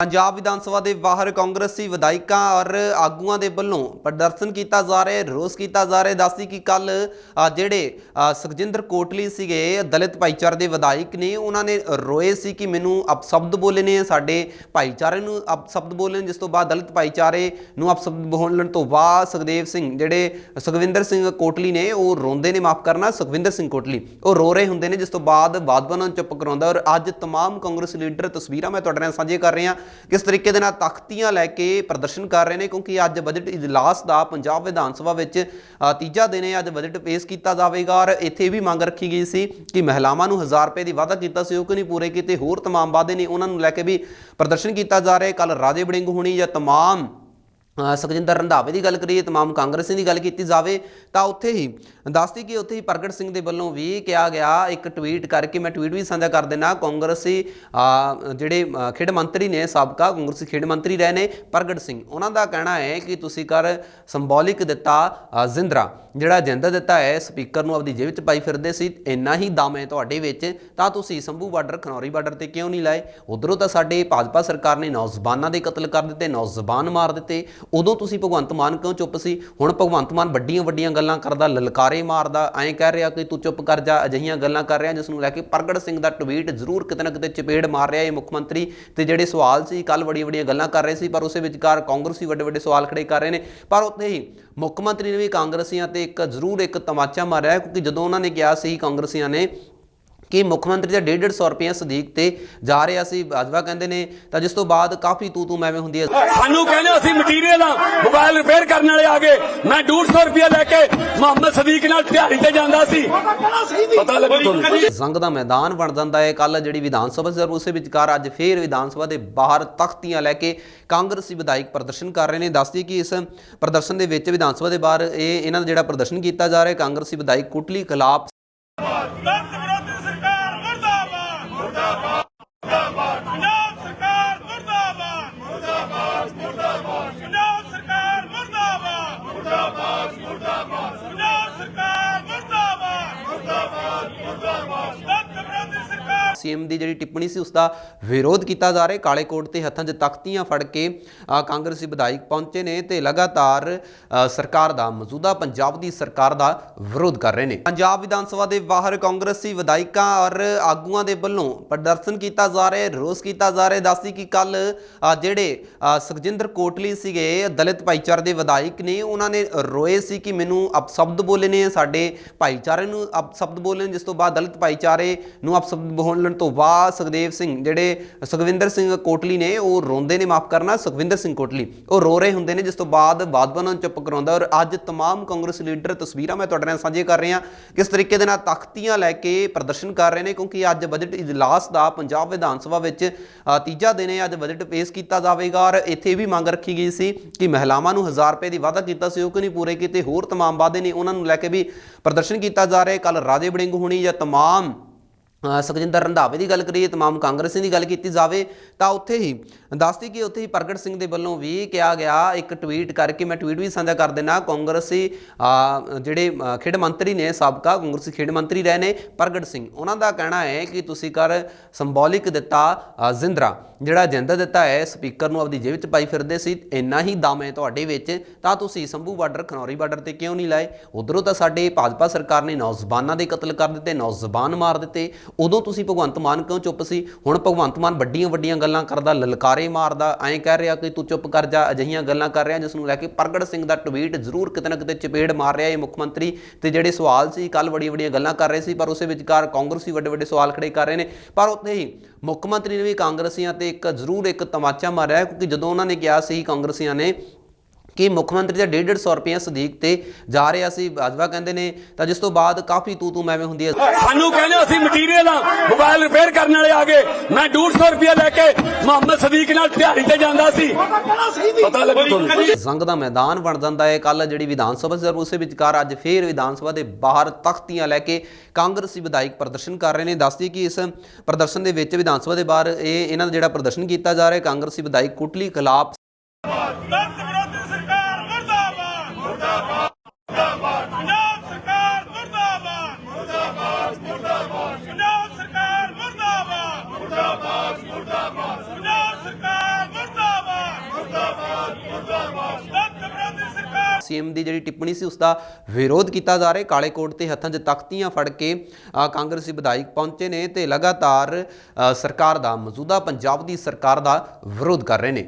ਪੰਜਾਬ ਵਿਧਾਨ ਸਭਾ ਦੇ ਬਾਹਰ ਕਾਂਗਰਸੀ ਵਿਧਾਇਕਾਂ ਔਰ ਆਗੂਆਂ ਦੇ ਵੱਲੋਂ ਪ੍ਰਦਰਸ਼ਨ ਕੀਤਾ ਜਾ ਰਿਹਾ ਰੋਸ ਕੀਤਾ ਜਾ ਰਿਹਾ ਹੈ। ਦੱਸਦੀ ਕਿ ਕੱਲ ਜਿਹੜੇ ਸੁਖਜਿੰਦਰ ਕੋਟਲੀ ਸੀਗੇ, ਦਲਿਤ ਭਾਈਚਾਰੇ ਦੇ ਵਿਧਾਇਕ ਨੇ, ਉਹਨਾਂ ਨੇ ਰੋਏ ਸੀ ਕਿ ਮੈਨੂੰ ਅਪਸ਼ਬਦ ਬੋਲੇ ਨੇ ਸਾਡੇ ਭਾਈਚਾਰੇ ਨੂੰ ਅਪਸ਼ਬਦ ਬੋਲੇ ਨੇ ਜਿਸ ਤੋਂ ਬਾਅਦ ਦਲਿਤ ਭਾਈਚਾਰੇ ਨੂੰ ਅਪਸ਼ਬਦ ਬੋਲਣ ਤੋਂ ਬਾਅਦ ਸੁਖਦੇਵ ਸਿੰਘ, ਜਿਹੜੇ ਸੁਖਵਿੰਦਰ ਸਿੰਘ ਕੋਟਲੀ ਨੇ, ਉਹ ਰੋਂਦੇ ਨੇ, ਮਾਫ ਕਰਨਾ, ਸੁਖਵਿੰਦਰ ਸਿੰਘ ਕੋਟਲੀ, ਉਹ ਰੋ ਰਹੇ ਹੁੰਦੇ ਨੇ, ਜਿਸ ਤੋਂ ਬਾਅਦ ਬਾਦਵਾਂ ਨੂੰ ਚੁੱਪ ਕਰਾਉਂਦਾ ਔਰ ਅੱਜ ਤਮਾਮ ਕਾਂਗਰਸ ਲੀਡਰ ਤਸਵੀਰਾਂ ਮੈਂ ਤੁਹਾਡੇ ਨਾਲ ਸਾਂਝੇ ਕਰ ਰਿਹਾ ਕਿਸ ਤਰੀਕੇ ਦੇ ਨਾਲ ਤਖਤੀਆਂ ਲੈ ਕੇ ਪ੍ਰਦਰਸ਼ਨ ਕਰ ਰਹੇ ਨੇ, ਕਿਉਂਕਿ ਅੱਜ ਬਜਟ ਇਜਲਾਸ ਦਾ ਪੰਜਾਬ ਵਿਧਾਨ ਸਭਾ ਵਿੱਚ ਤੀਜਾ ਦਿਨ ਹੈ, ਅੱਜ ਬਜਟ ਪੇਸ਼ ਕੀਤਾ ਜਾਵੇਗਾ ਔਰ ਇੱਥੇ ਇਹ ਵੀ ਮੰਗ ਰੱਖੀ ਗਈ ਸੀ ਕਿ ਮਹਿਲਾਵਾਂ ਨੂੰ 1000 ਰੁਪਏ ਦੀ ਵਾਅਦਾ ਕੀਤਾ ਸੀ, ਉਹ ਕਿ ਨਹੀਂ ਪੂਰੇ ਕੀਤੇ? ਹੋਰ ਤਮਾਮ ਵਾਅਦੇ ਨੇ, ਉਹਨਾਂ ਨੂੰ ਲੈ ਕੇ ਵੀ ਪ੍ਰਦਰਸ਼ਨ ਕੀਤਾ ਜਾ ਰਿਹਾ ਹੈ। ਕੱਲ ਰਾਜੇ ਵੜਿੰਗ ਹੋਣੀ ਜਾਂ ਤਮਾਮ ਸੁਖਜਿੰਦਰ ਰੰਧਾਵੇ ਦੀ ਗੱਲ ਕਰੀਏ, ਤਮਾਮ ਕਾਂਗਰਸੀਆਂ ਦੀ ਗੱਲ ਕੀਤੀ ਜਾਵੇ, ਤਾਂ ਉੱਥੇ ਹੀ ਦੱਸਦੀ ਕਿ ਉੱਥੇ ਹੀ ਪ੍ਰਗਟ ਸਿੰਘ ਦੇ ਵੱਲੋਂ ਵੀ ਕਿਹਾ ਗਿਆ, ਇੱਕ ਟਵੀਟ ਕਰਕੇ ਮੈਂ ਟਵੀਟ ਵੀ ਸਾਂਝਾ ਕਰ ਦੇਣਾ ਕਾਂਗਰਸੀ ਜਿਹੜੇ ਖੇਡ ਮੰਤਰੀ ਨੇ, ਸਾਬਕਾ ਕਾਂਗਰਸੀ ਖੇਡ ਮੰਤਰੀ ਰਹੇ ਨੇ, ਪ੍ਰਗਟ ਸਿੰਘ, ਉਹਨਾਂ ਦਾ ਕਹਿਣਾ ਹੈ ਕਿ ਤੁਸੀਂ ਕਰ ਸਿੰਬੋਲਿਕ ਦਿੱਤਾ ਜ਼ਿੰਦਰਾ, ਜਿਹੜਾ ਜਿੰਦਾ ਦਿੱਤਾ ਹੈ ਸਪੀਕਰ ਨੂੰ ਆਪਦੀ ਜੇਬ 'ਚ ਪਾਈ ਫਿਰਦੇ ਸੀ, ਇੰਨਾ ਹੀ ਦਮ ਹੈ ਤੁਹਾਡੇ ਵਿੱਚ, ਤਾਂ ਤੁਸੀਂ ਸੰਭੂ ਬਾਰਡਰ, ਖਨੌਰੀ ਬਾਰਡਰ ਤੇ ਕਿਉਂ ਨਹੀਂ ਲਾਏ? ਉਧਰੋਂ ਤਾਂ ਸਾਡੇ ਭਾਜਪਾ ਸਰਕਾਰ ਨੇ ਨੌਜਵਾਨਾਂ ਦੇ ਕਤਲ ਕਰ ਦਿੱਤੇ, ਨੌਜਵਾਨ ਮਾਰ ਦਿੱਤੇ ਉਦੋਂ ਤੁਸੀਂ ਭਗਵੰਤ ਮਾਨ ਕਿਉਂ ਚੁੱਪ ਸੀ? ਹੁਣ ਭਗਵੰਤ ਮਾਨ ਵੱਡੀਆਂ ਵੱਡੀਆਂ ਗੱਲਾਂ ਕਰਦਾ, ਲਲਕਾਰੇ ਮਾਰਦਾ, ਐਂ ਕਹਿ ਰਿਹਾ ਕਿ ਤੂੰ ਚੁੱਪ ਕਰ ਜਾ, ਅਜਿਹੀਆਂ ਗੱਲਾਂ ਕਰ ਰਿਹਾ, ਜਿਸ ਨੂੰ ਲੈ ਕੇ ਪ੍ਰਗਟ ਸਿੰਘ ਦਾ ਟਵੀਟ ਜ਼ਰੂਰ ਕਿਤੇ ਨਾ ਕਿਤੇ ਚਪੇੜ ਮਾਰ ਰਿਹਾ ਇਹ ਮੁੱਖ ਮੰਤਰੀ। ਤੇ ਜਿਹੜੇ ਸਵਾਲ ਸੀ ਕੱਲ ਵੱਡੀਆਂ ਵੱਡੀਆਂ ਗੱਲਾਂ ਕਰ ਰਹੇ ਸੀ, ਪਰ ਉਸੇ ਵਿਚਕਾਰ ਕਾਂਗਰਸੀ ਵੱਡੇ ਵੱਡੇ ਸਵਾਲ ਖੜੇ ਕਰ ਰਹੇ ਨੇ। ਪਰ ਉੱਥੇ ਹੀ ਮੁੱਖ ਮੰਤਰੀ ਨੇ ਵੀ ਕਾਂਗਰਸੀਆਂ ਤੇ ਇੱਕ ਜ਼ਰੂਰ ਇੱਕ ਤਮਾਚਾ ਮਾਰਿਆ, ਕਿਉਂਕਿ ਜਦੋਂ ਉਹਨਾਂ ਨੇ ਕਿਹਾ ਸੀ ਕਾਂਗਰਸੀਆਂ ਨੇ ਕਿ ਮੁੱਖ ਮੰਤਰੀ ਦਾ 150 ਰੁਪਏ ਸਦੀਕ ਤੇ ਜਾ ਰਿਹਾ ਸੀ। ਬਾਜਵਾ ਕਹਿੰਦੇ ਨੇ ਤਾਂ ਜਿਸ ਤੋਂ ਬਾਅਦ ਕਾਫੀ ਤੂ ਤੂ ਮੈਵੇਂ ਹੁੰਦੀ ਹੈ। ਸਾਨੂੰ ਕਹਿੰਦੇ ਅਸੀਂ ਮਟੀਰੀਅਲ ਆ ਮੋਬਾਈਲ ਰਿਪੇਅਰ ਕਰਨ ਵਾਲੇ ਆ ਗਏ। ਮੈਂ 150 ਰੁਪਏ ਲੈ ਕੇ ਮੁਹੰਮਦ ਸਦੀਕ ਨਾਲ ਦਿਹਾੜੀ ਤੇ ਜਾਂਦਾ ਸੀ। ਪਤਾ ਲੱਗੂ ਤੁਹਾਨੂੰ? ਜ਼ੰਗ ਦਾ ਮੈਦਾਨ ਬਣ ਜਾਂਦਾ ਹੈ। ਕੱਲ ਜਿਹੜੀ ਵਿਧਾਨ ਸਭਾ ਸੀ ਉਸੇ ਵਿਚਕਾਰ ਅੱਜ ਫੇਰ ਵਿਧਾਨ ਸਭਾ ਦੇ ਬਾਹਰ ਤਖਤੀਆਂ ਲੈ ਕੇ ਕਾਂਗਰਸੀ ਵਿਧਾਇਕ ਪ੍ਰਦਰਸ਼ਨ ਕਰ ਰਹੇ ਨੇ। ਦੱਸਦੀ ਕਿ ਇਸ ਪ੍ਰਦਰਸ਼ਨ ਦੇ ਵਿੱਚ ਵਿਧਾਨ ਸਭਾ ਦੇ ਬਾਹਰ ਇਹ ਇਹਨਾਂ ਦਾ ਜਿਹੜਾ ਪ੍ਰਦਰਸ਼ਨ ਕੀਤਾ ਜਾ ਰਿਹਾ ਹੈ ਕਾਂਗਰਸੀ ਵਿਧਾਇਕ ਕੁਟਲੀ ਖਿਲਾਫ ਦਲਿਤ ਵਿਰੋਧੀ ਸਰਕਾਰ ਮੁਰਦਾਬਾਦ ਮੁਰਦਾਬਾਦ ਮੁਰਦਾਬਾਦ ਪੰਜਾਬ ਸਰਕਾਰ ਮੁਰਦਾਬਾਦ ਮੁਰਦਾਬਾਦ ਮੁਰਦਾਬਾਦ ਪੰਜਾਬ ਸਰਕਾਰ ਮੁਰਦਾਬਾਦ ਮੁਰਦਾਬਾਦ ਮੁਰਦਾਬਾਦ ਪੰਜਾਬ ਸਰਕਾਰ ਮੁਰਦਾਬਾਦ ਮੁਰਦਾਬਾਦ ਮੁਰਦਾਬਾਦ ਦਲਿਤ ਵਿਰੋਧੀ ਸਰਕਾਰ ਸੀਐਮ ਦੀ ਜਿਹੜੀ ਟਿੱਪਣੀ ਸੀ ਉਸ ਦਾ ਵਿਰੋਧ ਕੀਤਾ ਜਾ ਰਿਹਾ। ਕਾਲੇ ਕੋਟ ਤੇ ਹੱਥਾਂ 'ਚ ਤਖਤੀਆਂ ਫੜ ਕੇ ਕਾਂਗਰਸੀ ਵਿਧਾਇਕ ਪਹੁੰਚੇ ਨੇ ਤੇ ਲਗਾਤਾਰ ਸਰਕਾਰ ਦਾ ਮੌਜੂਦਾ ਪੰਜਾਬ ਦੀ ਸਰਕਾਰ ਦਾ ਵਿਰੋਧ ਕਰ ਰਹੇ ਨੇ। ਪੰਜਾਬ ਵਿਧਾਨ ਸਭਾ ਦੇ ਬਾਹਰ ਕਾਂਗਰਸੀ ਵਿਧਾਇਕਾਂ ਔਰ ਆਗੂਆਂ ਦੇ ਵੱਲੋਂ ਪ੍ਰਦਰਸ਼ਨ ਕੀਤਾ ਜਾ ਰਿਹਾ, ਰੋਸ ਕੀਤਾ ਜਾ ਰਿਹਾ। ਦੱਸਦੀ ਕਿ ਕੱਲ ਜਿਹੜੇ ਸੁਖਜਿੰਦਰ ਕੋਟਲੀ ਸੀਗੇ, ਦਲਿਤ ਭਾਈਚਾਰੇ ਦੇ ਵਿਧਾਇਕ ਨੇ, ਉਹਨਾਂ ਨੇ ਰੋਏ ਸੀ ਕਿ ਮੈਨੂੰ ਅਪਸ਼ਬਦ ਬੋਲੇ ਨੇ, ਸਾਡੇ ਭਾਈਚਾਰੇ ਨੂੰ ਅਪਸ਼ਬਦ ਬੋਲੇ ਨੇ ਜਿਸ ਤੋਂ ਬਾਅਦ ਦਲਿਤ ਭਾਈਚਾਰੇ ਨੂੰ ਅਪਸ਼ਬਦ ਬੋਲਣ ਤੋਂ ਬਾਅਦ ਸੁਖਦੇਵ ਸਿੰਘ ਜਿਹੜੇ ਸੁਖਵਿੰਦਰ ਸਿੰਘ ਕੋਟਲੀ ਨੇ, ਉਹ ਰੋਂਦੇ ਨੇ, ਮਾਫ ਕਰਨਾ, ਸੁਖਵਿੰਦਰ ਸਿੰਘ ਕੋਟਲੀ। ਉਹ ਰੋ ਰਹੇ ਹੁੰਦੇ ਨੇ, ਜਿਸ ਤੋਂ ਬਾਅਦ ਬਾਦਵਾਂ ਨੂੰ ਚੁੱਪ ਕਰਾਉਂਦਾ ਔਰ ਅੱਜ ਤਮਾਮ ਕਾਂਗਰਸ ਲੀਡਰ ਤਸਵੀਰਾਂ ਮੈਂ ਤੁਹਾਡੇ ਨਾਲ ਸਾਂਝੇ ਕਰ ਰਿਹਾ। ਕਿਸ ਤਰੀਕੇ ਦੇ ਨਾਲ ਤਖਤੀਆਂ ਲੈ ਕੇ ਪ੍ਰਦਰਸ਼ਨ ਕਰ ਰਹੇ ਨੇ, ਕਿਉਂਕਿ ਅੱਜ ਬਜਟ ਇਜਲਾਸ ਦਾ ਪੰਜਾਬ ਵਿਧਾਨ ਸਭਾ ਵਿੱਚ ਤੀਜਾ ਦਿਨ ਹੈ, ਅੱਜ ਬਜਟ ਪੇਸ਼ ਕੀਤਾ ਜਾਵੇਗਾ ਔਰ ਇੱਥੇ ਇਹ ਵੀ ਮੰਗ ਰੱਖੀ ਗਈ ਸੀ ਕਿ ਮਹਿਲਾਵਾਂ ਨੂੰ 1000 ਰੁਪਏ ਦੀ ਵਾਅਦਾ ਕੀਤਾ ਸੀ, ਉਹ ਕਿ ਨਹੀਂ ਪੂਰੇ ਕੀਤੇ? ਹੋਰ ਤਮਾਮ ਵਾਅਦੇ ਨੇ, ਉਹਨਾਂ ਨੂੰ ਲੈ ਕੇ ਵੀ ਪ੍ਰਦਰਸ਼ਨ ਕੀਤਾ ਜਾ ਰਿਹਾ ਹੈ। ਕੱਲ ਰਾਜੇ ਵੜਿੰਗ ਹੋਣੀ ਜਾਂ ਤਮਾਮ ਸੁਖਜਿੰਦਰ ਰੰਧਾਵੇ ਦੀ ਗੱਲ ਕਰੀਏ, ਤਮਾਮ ਕਾਂਗਰਸੀਆਂ ਦੀ ਗੱਲ ਕੀਤੀ ਜਾਵੇ, ਤਾਂ ਉੱਥੇ ਹੀ ਦੱਸਦੀ ਕਿ ਉੱਥੇ ਹੀ ਪ੍ਰਗਟ ਸਿੰਘ ਦੇ ਵੱਲੋਂ ਵੀ ਕਿਹਾ ਗਿਆ ਇੱਕ ਟਵੀਟ ਕਰਕੇ, ਮੈਂ ਟਵੀਟ ਵੀ ਸਾਂਝਾ ਕਰ ਦੇਣਾ ਕਾਂਗਰਸੀ ਜਿਹੜੇ ਖੇਡ ਮੰਤਰੀ ਨੇ, ਸਾਬਕਾ ਕਾਂਗਰਸੀ ਖੇਡ ਮੰਤਰੀ ਰਹੇ ਨੇ ਪ੍ਰਗਟ ਸਿੰਘ, ਉਹਨਾਂ ਦਾ ਕਹਿਣਾ ਹੈ ਕਿ ਤੁਸੀਂ ਕਰ ਸਿੰਬੋਲਿਕ ਦਿੱਤਾ ਜ਼ਿੰਦਰਾ। ਜਿਹੜਾ ਏਜੰਡਾ ਦਿੱਤਾ ਹੈ ਸਪੀਕਰ ਨੂੰ ਆਪਦੀ ਜੇਬ 'ਚ ਪਾਈ ਫਿਰਦੇ ਸੀ, ਇੰਨਾ ਹੀ ਦਮ ਹੈ ਤੁਹਾਡੇ ਵਿੱਚ, ਤਾਂ ਤੁਸੀਂ ਸੰਭੂ ਬਾਰਡਰ, ਖਨੌਰੀ ਬਾਰਡਰ ਤੇ ਕਿਉਂ ਨਹੀਂ ਲਾਏ? ਉਧਰੋਂ ਤਾਂ ਸਾਡੇ ਭਾਜਪਾ ਸਰਕਾਰ ਨੇ ਨੌਜਵਾਨਾਂ ਦੇ ਕਤਲ ਕਰ ਦਿੱਤੇ, ਨੌਜਵਾਨ ਮਾਰ ਦਿੱਤੇ, ਉਦੋਂ ਤੁਸੀਂ ਭਗਵੰਤ ਮਾਨ ਕਿਉਂ ਚੁੱਪ ਸੀ? ਹੁਣ ਭਗਵੰਤ ਮਾਨ ਵੱਡੀਆਂ ਵੱਡੀਆਂ ਗੱਲਾਂ ਕਰਦਾ, ਲਲਕਾਰੇ ਮਾਰਦਾ, ਐਂ ਕਹਿ ਰਿਹਾ ਕਿ ਤੂੰ ਚੁੱਪ ਕਰ ਜਾ, ਅਜਿਹੀਆਂ ਗੱਲਾਂ ਕਰ ਰਿਹਾ ਜਿਸ ਨੂੰ ਲੈ ਕੇ ਪ੍ਰਗਟ ਸਿੰਘ ਦਾ ਟਵੀਟ ਜ਼ਰੂਰ ਕਿਤੇ ਨਾ ਕਿਤੇ ਚਪੇੜ ਮਾਰ ਰਿਹਾ ਇਹ ਮੁੱਖ ਮੰਤਰੀ। ਤੇ ਜਿਹੜੇ ਸਵਾਲ ਸੀ ਕੱਲ ਵੱਡੀਆਂ ਵੱਡੀਆਂ ਗੱਲਾਂ ਕਰ ਰਹੇ ਸੀ, ਪਰ ਉਸੇ ਵਿਚਕਾਰ ਕਾਂਗਰਸੀ ਵੱਡੇ ਵੱਡੇ ਸਵਾਲ ਖੜੇ ਕਰ ਰਹੇ ਨੇ। ਪਰ ਉੱਥੇ ਹੀ ਮੁੱਖ ਮੰਤਰੀ ਨੇ ਵੀ ਕਾਂਗਰਸੀਆਂ ਤੇ ਇੱਕ ਜ਼ਰੂਰ ਇੱਕ ਤਮਾਚਾ ਮਾਰਿਆ ਕਿਉਂਕਿ ਜਦੋਂ ਉਹਨਾਂ ਨੇ ਕਿਹਾ ਸੀ ਕਾਂਗਰਸੀਆਂ ਨੇ ਕਿ ਮੁੱਖ ਮੰਤਰੀ ਦਾ 150 ਰੁਪਏ ਸਦੀਕ ਤੇ ਜਾ ਰਿਹਾ ਸੀ। ਬਾਜਵਾ ਕਹਿੰਦੇ ਨੇ ਤਾਂ ਜਿਸ ਤੋਂ ਬਾਅਦ ਕਾਫੀ ਤੂ ਤੂ ਮੈਵੇਂ ਹੁੰਦੀ ਹੈ। ਸਾਨੂੰ ਕਹਿੰਦੇ ਅਸੀਂ ਮਟੀਰੀਅਲ ਆ ਮੋਬਾਈਲ ਰਿਪੇਅਰ ਕਰਨ ਵਾਲੇ ਆ ਗਏ। ਮੈਂ 150 ਰੁਪਏ ਲੈ ਕੇ ਮੁਹੰਮਦ ਸਦੀਕ ਨਾਲ ਦਿਹਾੜੀ ਤੇ ਜਾਂਦਾ ਸੀ। ਪਤਾ ਲੱਗੂ ਤੁਹਾਨੂੰ। ਜ਼ੰਗ ਦਾ ਮੈਦਾਨ ਬਣ ਜਾਂਦਾ ਹੈ। ਕੱਲ ਜਿਹੜੀ ਵਿਧਾਨ ਸਭਾ ਸੀ ਉਸੇ ਵਿਚਕਾਰ ਅੱਜ ਫੇਰ ਵਿਧਾਨ ਸਭਾ ਦੇ ਬਾਹਰ ਤਖਤੀਆਂ ਲੈ ਕੇ ਕਾਂਗਰਸੀ ਵਿਧਾਇਕ ਪ੍ਰਦਰਸ਼ਨ ਕਰ ਰਹੇ ਨੇ। ਦੱਸਦੀ ਕਿ ਇਸ ਪ੍ਰਦਰਸ਼ਨ ਦੇ ਵਿੱਚ ਵਿਧਾਨ ਸਭਾ ਦੇ ਬਾਹਰ ਇਹ ਇਹਨਾਂ ਦਾ ਜਿਹੜਾ ਪ੍ਰਦਰਸ਼ਨ ਕੀਤਾ ਜਾ ਰਿਹਾ ਹੈ ਕਾਂਗਰਸੀ ਵਿਧਾਇਕ ਕੁਟਲੀ ਖਿਲਾਫ ਦਲਿਤ ਵਿਰੋਧੀ ਸਰਕਾਰ ਮੁਰਦਾਬਾਦ ਮੁਰਦਾਬਾਦ ਮੁਰਦਾਬਾਦ ਪੰਜਾਬ ਸਰਕਾਰ ਮੁਰਦਾਬਾਦ ਮੁਰਦਾਬਾਦ ਮੁਰਦਾਬਾਦ ਪੰਜਾਬ ਸਰਕਾਰ ਮੁਰਦਾਬਾਦ ਮੁਰਦਾਬਾਦ ਮੁਰਦਾਬਾਦ ਪੰਜਾਬ ਸਰਕਾਰ ਸੀਐਮ ਦੀ ਜਿਹੜੀ ਟਿੱਪਣੀ ਸੀ ਉਸ ਦਾ ਵਿਰੋਧ ਕੀਤਾ ਜਾ ਰਿਹਾ। ਹੈ ਕਾਲੇ ਕੋਟ ਤੇ ਹੱਥਾਂ 'ਚ ਤਖਤੀਆਂ ਫੜ ਕੇ ਕਾਂਗਰਸੀ ਵਿਧਾਇਕ ਪਹੁੰਚੇ ਨੇ ਤੇ ਲਗਾਤਾਰ ਸਰਕਾਰ ਦਾ ਮੌਜੂਦਾ ਪੰਜਾਬ ਦੀ ਸਰਕਾਰ ਦਾ ਵਿਰੋਧ ਕਰ ਰਹੇ ਨੇ।